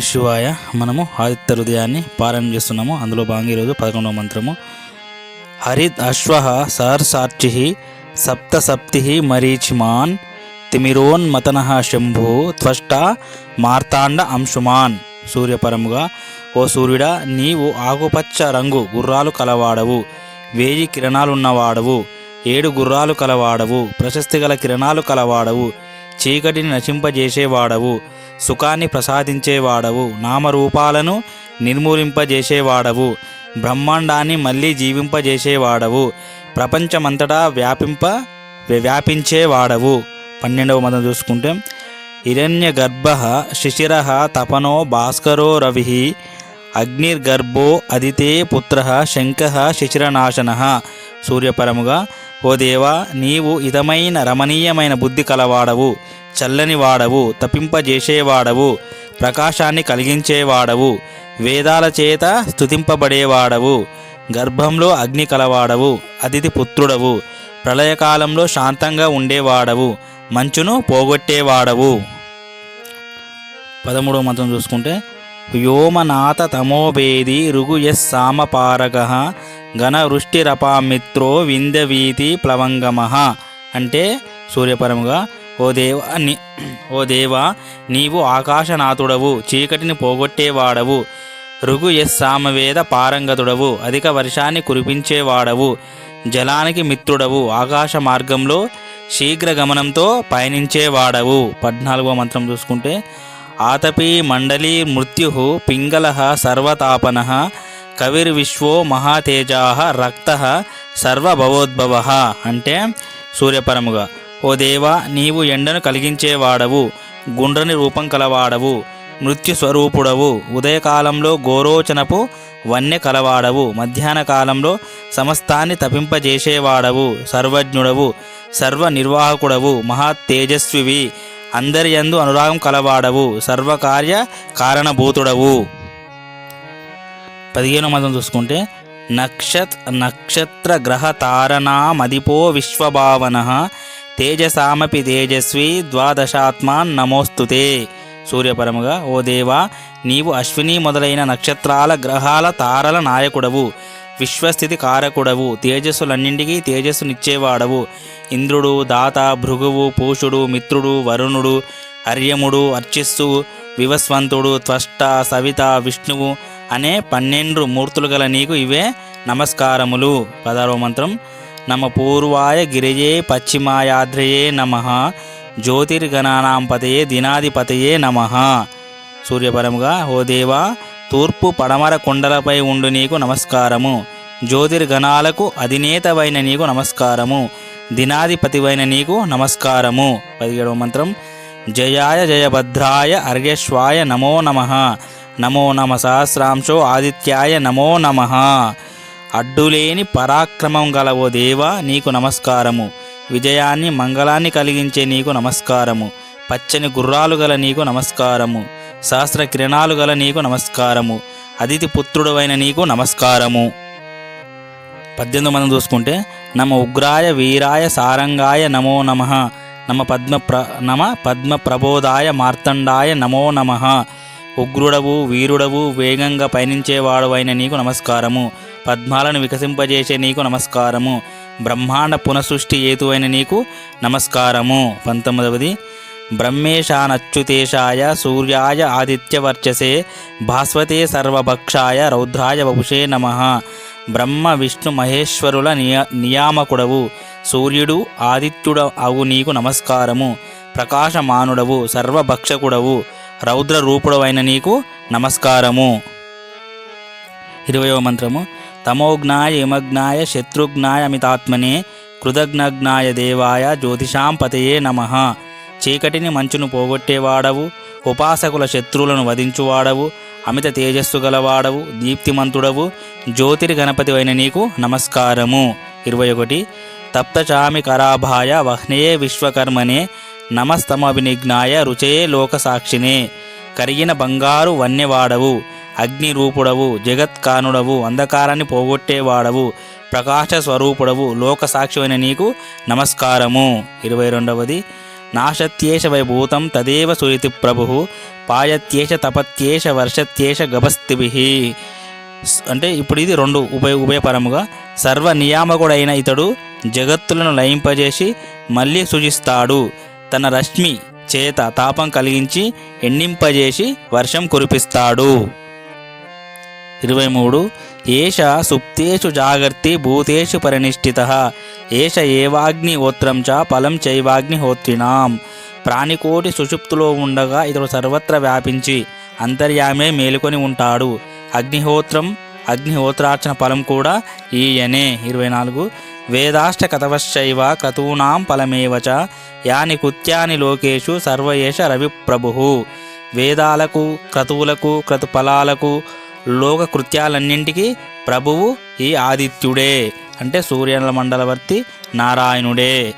శివాయ మనము ఆదిత్య హృదయాన్ని పారాయణ చేస్తున్నాము. అందులో భాగంగా ఈరోజు పదకొండవ మంత్రము. హరిద్ అశ్వ సహర్సార్చి సప్త సప్తి మరీచిమాన్ తిమిరోన్మతన శంభు త్వష్ట మార్తాండ అంశుమాన్. సూర్యపరముగా ఓ సూర్యుడా నీవు ఆకుపచ్చ రంగు గుర్రాలు కలవాడవు. వేయి కిరణాలున్నవాడవు. ఏడు గుర్రాలు కలవాడవు. ప్రశస్తి గల కిరణాలు కలవాడవు. చీకటిని నశింపజేసేవాడవు సుఖాన్ని ప్రసాదించేవాడవు నామరూపాలను నిర్మూలింపజేసేవాడవు బ్రహ్మాండాన్ని మళ్ళీ జీవింపజేసేవాడవు ప్రపంచమంతటా వ్యాపింప వ్యాపించేవాడవు. పన్నెండవ మతం చూసుకుంటే హిరణ్య గర్భ శిశిర తపనో భాస్కరో రవి అగ్నిర్గర్భో అదితే పుత్ర శంఖ శిశిరనాశన. సూర్యపరముగా ఓ దేవా నీవు ఇదమైన రమణీయమైన బుద్ధి కలవాడవు చల్లని వాడవు తపింపజేసేవాడవు ప్రకాశాన్ని కలిగించేవాడవు వేదాల చేత స్తుతింపబడేవాడవు గర్భంలో అగ్ని కలవాడవు అతిథి పుత్రుడవు ప్రళయకాలంలో శాంతంగా ఉండేవాడవు మంచును పోగొట్టేవాడవు. పదమూడవ మతం చూసుకుంటే వ్యోమనాథ తమోభేది రుగు ఎస్ సామపారగ ఘనవృష్టిరపామిత్రో విందవీతి ప్లవంగమహ అంటే సూర్యపరముగా ఓ దేవా నీ ఓ దేవా నీవు ఆకాశనాథుడవు చీకటిని పోగొట్టేవాడవు రుగు ఎస్ సామవేద పారంగతుడవు అధిక వర్షాన్ని కురిపించేవాడవు జలానికి మిత్రుడవు ఆకాశ మార్గంలో శీఘ్ర గమనంతో పయనించేవాడవు. పద్నాలుగో మంత్రం చూసుకుంటే ఆతపీ మండలి మృత్యు పింగళ సర్వతాపన కవిర్విశ్వో మహాతేజా రక్త సర్వభవోద్భవ అంటే సూర్యపరముగా. ఓ దేవా నీవు ఎండను కలిగించేవాడవు గుండ్రని రూపం కలవాడవు మృత్యు స్వరూపుడవు ఉదయకాలంలో గోరోచనపు వన్య కలవాడవు మధ్యాహ్న కాలంలో సమస్తాన్ని తపింపజేసేవాడవు సర్వజ్ఞుడవు సర్వ నిర్వాహకుడవు మహా తేజస్వివి అందరి యందు అనురాగం కలవాడవు సర్వకార్య కారణభూతుడవు. పదిహేను మందం చూసుకుంటే నక్షత్ నక్షత్ర గ్రహ తారణా మదిపో విశ్వభావన తేజసామపి తేజస్వి ద్వాదశాత్మా నమోస్తుతే సూర్యపరముగా ఓ దేవా నీవు అశ్విని మొదలైన నక్షత్రాల గ్రహాల తారల నాయకుడవు విశ్వస్థితి కారకుడవు తేజస్సులన్నింటికీ తేజస్సునిచ్చేవాడవు. ఇంద్రుడు దాత భృగువు పూషుడు మిత్రుడు వరుణుడు అర్యముడు అర్చిస్సు వివస్వంతుడు త్వష్ట సవిత విష్ణువు అనే పన్నెండు మూర్తులు గల నీకు ఇవే నమస్కారములు. పదహారవ మంత్రం. నమ పూర్వాయ గిరియే పశ్చిమాయాద్రయే నమ. జ్యోతిర్గణానాంపతయే దినాధిపతయే నమ. సూర్యపరముగా ఓ దేవా తూర్పు పడమర కొండలపై ఉండు నీకు నమస్కారము. జ్యోతిర్గణాలకు అధినేతవైన నీకు నమస్కారము. దినాధిపతివైన నీకు నమస్కారము. పదిహేడవ మంత్రం. జయాయ జయభద్రాయ అర్యశ్వాయ నమో నమ. నమో నమ సహస్రాంశో ఆదిత్యాయ నమో నమ. అడ్డులేని పరాక్రమం గల ఓ దేవ నీకు నమస్కారము. విజయాన్ని మంగళాన్ని కలిగించే నీకు నమస్కారము. పచ్చని గుర్రాలు గల నీకు నమస్కారము. సహస్ర కిరణాలు గల నీకు నమస్కారము. అతిథి పుత్రుడవైన నీకు నమస్కారము. పద్దెనిమిది మనం చూసుకుంటే నమ ఉగ్రాయ వీరాయ సారంగాయ నమో నమ. నమ పద్మ ప్ర నమ పద్మ ప్రబోధాయ మార్తండాయ నమో నమ. ఉగ్రుడవు వీరుడవు వేగంగా పయనించేవాడవైన నీకు నమస్కారము. పద్మాలను వికసింపజేసే నీకు నమస్కారము. బ్రహ్మాండ పునఃసృష్టి హేతువైన నీకు నమస్కారము. పంతొమ్మిదవది బ్రహ్మేశానచ్యుతేశాయ సూర్యాయ ఆదిత్యవర్చసే భాస్వతే సర్వభక్షాయ రౌద్రాయ వపుషే నమ. బ్రహ్మ విష్ణు మహేశ్వరుల నియా నియామకుడవు. సూర్యుడు ఆదిత్యుడ అవు నీకు నమస్కారము. ప్రకాశమానుడవు సర్వభక్షకుడవు. రౌద్ర రూపుడవైన నీకు నమస్కారము. ఇరవయవ మంత్రము. తమోజ్ఞాయ ఇమజ్ఞాయ శత్రుఘ్నాయ అమితాత్మనే కృతజ్ఞజ్ఞాయ దేవాయ జ్యోతిషాం పతయే నమ. చీకటిని మంచును పోగొట్టేవాడవు ఉపాసకుల శత్రువులను వధించువాడవు అమిత తేజస్సు గలవాడవు దీప్తిమంతుడవు జ్యోతిరి గణపతి అయిన నీకు నమస్కారము. ఇరవై ఒకటి. తప్తచామి కరాభాయ వహ్నే విశ్వకర్మనే నమస్తమభినిజ్ఞాయ రుచే లోకసాక్షినే. కరిగిన బంగారు వన్యవాడవు అగ్ని రూపుడవు జగత్కానుడవు అంధకారాన్ని పోగొట్టేవాడవు ప్రకాశ స్వరూపుడవు లోకసాక్షివైన నీకు నమస్కారము. ఇరవై రెండవది నాశత్యేష వైభూతం తదేవ సురితి ప్రభు పాయత్యేష తపత్యేష వర్షత్యేష గభస్తిభి. అంటే ఇప్పుడు ఇది రెండు ఉభయ ఉభయపరముగా సర్వ నియామకుడైన ఇతడు జగత్తులను లయింపజేసి మళ్ళీ సృజిస్తాడు. తన రశ్మి చేత తాపం కలిగించి ఎండింపజేసి వర్షం కురిపిస్తాడు. ఇరవై మూడు ఏష సుప్తేషు జాగర్తి భూతేషు పరినిష్ఠిత. ఏష ఏవాగ్నిహోత్రం చ ఫలం చైవాగ్నిహోత్రినాం ప్రాణికోటి సుషుప్తులో ఉండగా ఇతడు సర్వత్ర వ్యాపించి అంతర్యామే మేలుకొని ఉంటాడు. అగ్నిహోత్రం అగ్నిహోత్రార్చన ఫలం కూడా ఈయనే. ఇరవై నాలుగు వేదాష్టకథవశ్చైవ క్రతూనాం ఫలమేవ యాని కృత్యాని లోకేషు సర్వయేష రవిప్రభు. వేదాలకు క్రతువులకు క్రతుఫలాలకు లోక కృత్యాలన్నింటికి ప్రభువు ఈ ఆదిత్యుడే. అంటే సూర్యనల మండలవర్తి నారాయణుడే.